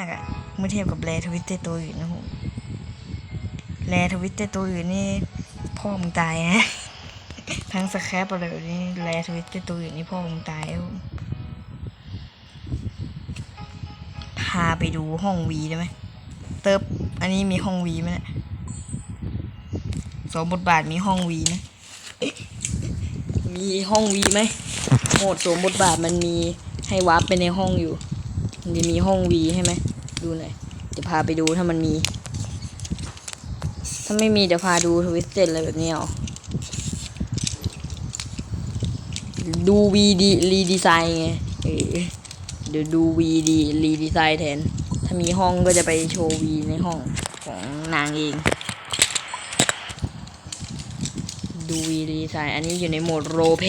มากอะเมื่อเทียบกับแรทวิตเตอร์ตัวอื่นนะผมแรทวิตเตอร์ตัวอื่นนี่พ่อมึงตายนะทั้งสแครปอะไรแบบนี้แรทวิตเตอร์ตัวอื่นนี่พ่อมึงตายครับผมพาไปดูห้องวีได้ไหมเติบอันนี้มีห้องวีไหมนะสมบทบาทมีห้องวีไหมเอ๊ะมีห้องวีไหมโหมดสมบทบาทมันมีให้วาร์ปไปในห้องอยู่ มันจะมีห้องวีใช่ไหมดูหน่อยจะพาไปดูถ้ามันมี ถ้าไม่มีเดี๋ยวพาดูทวิสเต็ดอะไรแบบนี้เอาดูวีดีรีดีไซน์ไงเออเดี๋ยวดูวีดีรีดีไซน์แทน ถ้ามีห้องก็จะไปโชว์วีในห้องของนางเองดูวีดีไซน์อันนี้อยู่ในโหมดโรเพ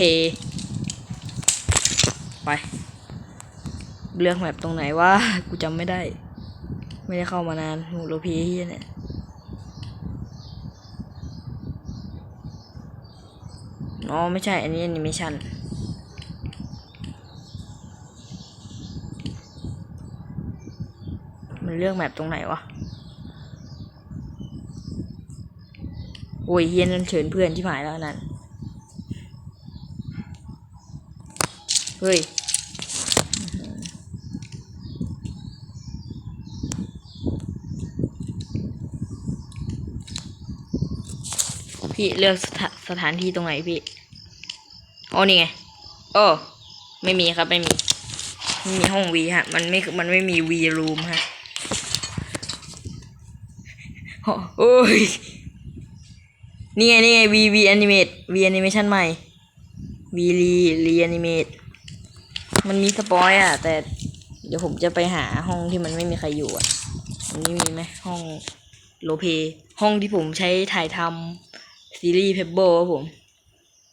ไป เลือกแมปตรงไหนว่ากูจำไม่ได้ ไม่ได้เข้ามานานโหโลพีเฮียเนี่ยอ๋อไม่ใช่ อันนี้แอนิเมชันมันเลือกแมปตรงไหนวะ โอ้ยเฮียนั่นเชิญเพื่อนที่หมายแล้วนั่น เฮ้ย พี่เลือกสถาสถานที่ตรงไหนพี่อ๋อนี่ไงโอ้ไม่มีครับไม่มีไม่มีห้องวีฮะ มันไม่มันไม่มีวีรูมฮะโอ้โอ้ยนี่ไงนี่ไงวีวีแอนิเมตวีแอนิเมชันใหม่วีรีรีแอนิเมตมันมีสปอยอะแต่เดี๋ยวผมจะไปหาห้องที่มันไม่มีใครอยู่อะอันนี้มีไหมห้องโลเพห้องที่ผมใช้ถ่ายทำ ซีรีส์เพเบิลครับผม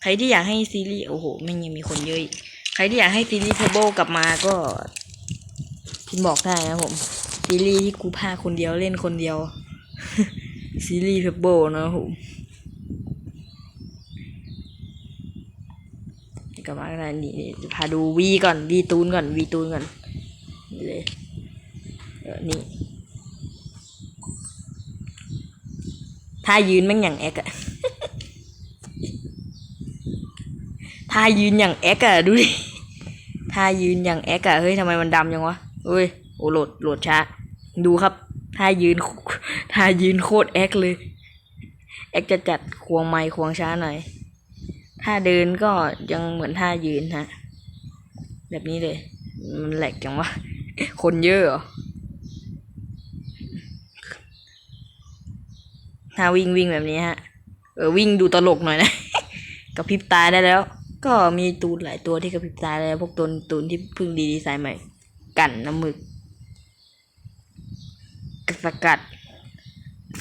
ใครที่อยากให้ซีรีส์โอ้โหไม่ยังมีคนเยอะอีกใครที่อยากให้ซีรีส์เพเบิลกลับมาก็พิมพ์บอกได้นะผม ซีรีส์ที่กูพาคนเดียวเล่นคนเดียว ซีรีส์เพเบิลนะผมกลับมาอะไรนี่พาดูวีก่อนวีตูนก่อนวีตูนก่อนนี่เลยเออนี่ถ้ายืนแม่งอย่างแอกอะ ท่ายืนอย่างแอกอะดูดิท่ายืนอย่างแอกอะเฮ้ยทำไมมันดำยังวะเฮ้ยโอ้โหลดโหลดช้า ดูครับท่ายืนท่ายืนโคตรแอกเลย แอกจะจัดควงไม้ควงช้าหน่อยท่าเดินก็ยังเหมือนท่ายืนฮะ แบบนี้เลย มันแหลกจังวะคนเยอะเหรอท่าวิ่งวิ่งแบบนี้ฮะ เออวิ่งดูตลกหน่อยนะกระพริบตาได้แล้ว ก็มีตูนหลายตัวที่กระพริบตาได้แล้วพวกตูนตูนที่เพิ่งดีดีไซน์ใหม่ กันน้ำหมึกสกัด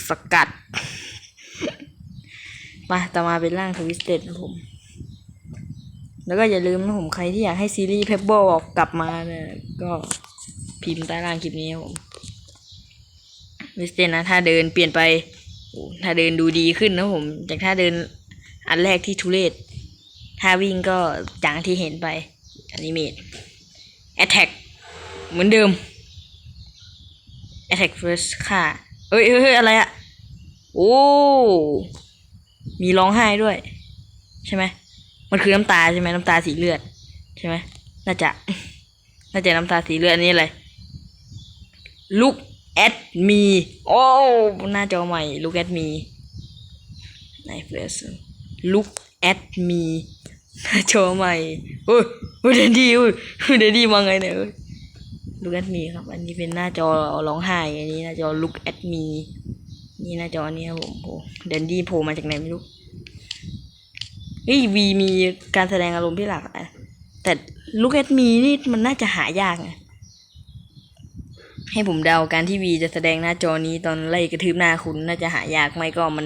สกัด มาต่อมาเป็นร่างทวิสเต็ดนะผม แล้วก็อย่าลืมนะผมใครที่อยากให้ซีรีส์เพเบิลออกกลับมาเนี่ยก็พิมพ์ใต้ล่างคลิปนี้ครับผมวิสเต็ดนะถ้าเดินเปลี่ยนไปถ้าเดินดูดีขึ้นนะผม จากถ้าเดินอันแรกที่ทุเรศ ถ้าวิ่งก็จางที่เห็นไปอนิเมต Attack เหมือนเดิม Attack First ค่ะเอ้ยเอ้ยเอ้ยอะไรอะโอ้มีร้องไห้ด้วย ใช่ไหมมันคือน้ำตาใช่ไหมน้ำตาสีเลือด ใช่ไหมน่าจะ น่าจะน้ำตาสีเลือดนนี้อะไร Look at me โอ้หน้าจอใหม่ Look at me ไหน first look at me หน้าจอใหม่โอ้ยโอ้ยเดนดี้โอ้ยเดนดี้มาไงเนี่ยเอ้ย look at me ครับ อันนี้เป็นหน้าจอร้องไห้ อันนี้หน้าจอ look at me นี่หน้าจอนี้ครับผมโอ้เดนดี้โผล่มาจากไหนไม่รู้เฮ้ยวีมีการแสดงอารมณ์ที่หลากหลายแต่ look at me นี่มันน่าจะหายากไงให้ผมเดาการที่วีจะแสดงหน้าจอนี้ตอนไล่กระทืบหน้าคุณน่าจะหายากไม่ก็มัน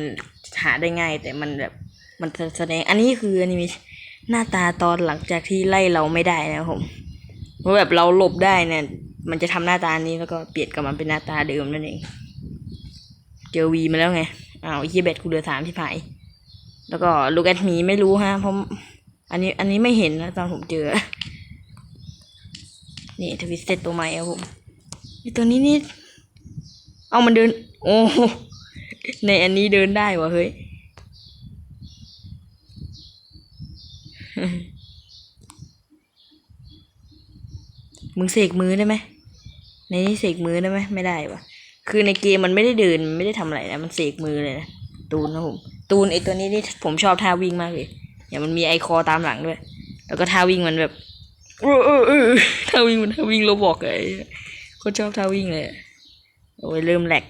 หาได้ง่าย แต่มันแบบมันแสดงอันนี้คืออันนี้มี หน้าตาตอนหลังจากที่ไล่เราไม่ได้นะครับผมเพราะแบบเราหลบได้เนี่ย มันจะทำหน้าตานี้แล้วก็เปลี่ยนกลับมาเป็นหน้าตาเดิมนั่นเอง เจอวีมาแล้วไงอ้าวอ้เฮียแบตกูเหลือสามที่ผายแล้วก็ลูกแอดมีไม่รู้ฮะเพราะอันนี้อันนี้ไม่เห็นนะตอนผมเจอ นี่ทวิสเซตตัวใหม่ครับผมไอตัวนี้นี่ เอามันเดิน โอ้ในอันนี้เดินได้วะเฮ้ย มึงเสกมือได้ไหมในนี้เสกมือได้ไหมไม่ได้วะคือในเกมมันไม่ได้เดินไม่ได้ทำอะไรนะมันเสกมือเลยนะตูนนะผมตูนไอตัวนี้นี่ผมชอบท่าวิ่งมากเลยอย่างมันมีไอคอตามหลังด้วย แล้วก็ท่าวิ่งมันแบบเออเออเออท่าวิ่งมันท่าวิ่งโรบอกเลยเขาชอบท่าวิ่งเลยโอ้ยเริ่มแหลก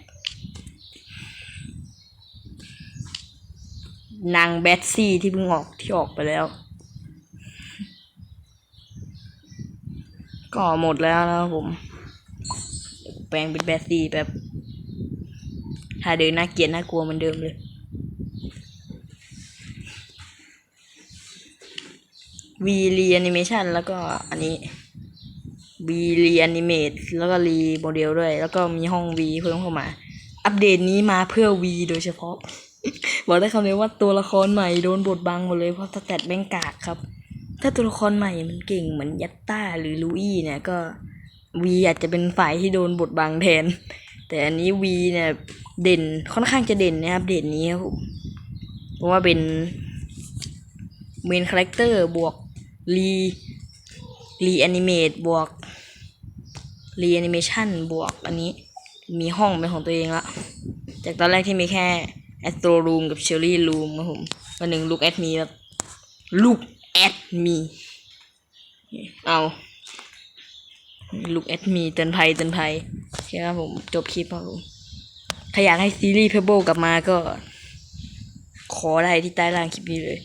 นางแบทซี่ที่เพิ่งออกที่ออกไปแล้ว ก็หมดแล้วนะครับผม แปลงเป็นแบทซี่แบบถ้าเดินน่าเกลียดน่ากลัวเหมือนเดิมเลยวีรีแอนิเมชันแล้วก็อันนี้วีรีแอนิเมตแล้วก็รีโมเดลด้วย แล้วก็มีห้องวีเพิ่มเข้ามา อัปเดตนี้มาเพื่อวีโดยเฉพาะ บอกได้คำเดียวว่าตัวละครใหม่โดนบทบังหมดเลยเพราะสแตทแบงกากครับ ถ้าตัวละครใหม่มันเก่งเหมือนยัตตาหรือลูอี้เนี่ยก็วีอาจจะเป็นฝ่ายที่โดนบทบังแทน แต่อันนี้วีเนี่ยเด่นค่อนข้างจะเด่นนะครับ เด่นนี้ครับผมเพราะว่าเป็นเมนคาแรคเตอร์บวกรีรีแอนิเมตบวกรีแอนิเมชันบวกอันนี้มีห้องเป็นของตัวเองละจากตอนแรกที่มีแค่แอสโตรรูมกับเชอรี่รูมครับผมวันหนึ่งลูกแอดมีแบบลูก แอดมีเอาลูกแอดมีเตือนภัยเตือนภัยโอเคครับผมจบคลิปครับผมถ้าอยากให้ซีรีส์เพเบิลกลับมาก็ ขอได้ที่ใต้ล่างคลิปนี้เลย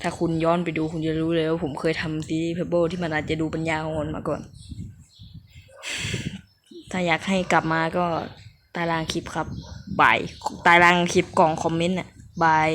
ถ้าคุณย้อนไปดูคุณจะรู้เลยว่าผมเคยทำซีรีส์เพเบิลที่มันอาจจะดูปัญญาของคนมาก่อน ถ้าอยากให้กลับมาก็ใตารางคลิปครับบายใตารางคลิปกล่องคอมเมนต์น่ะบาย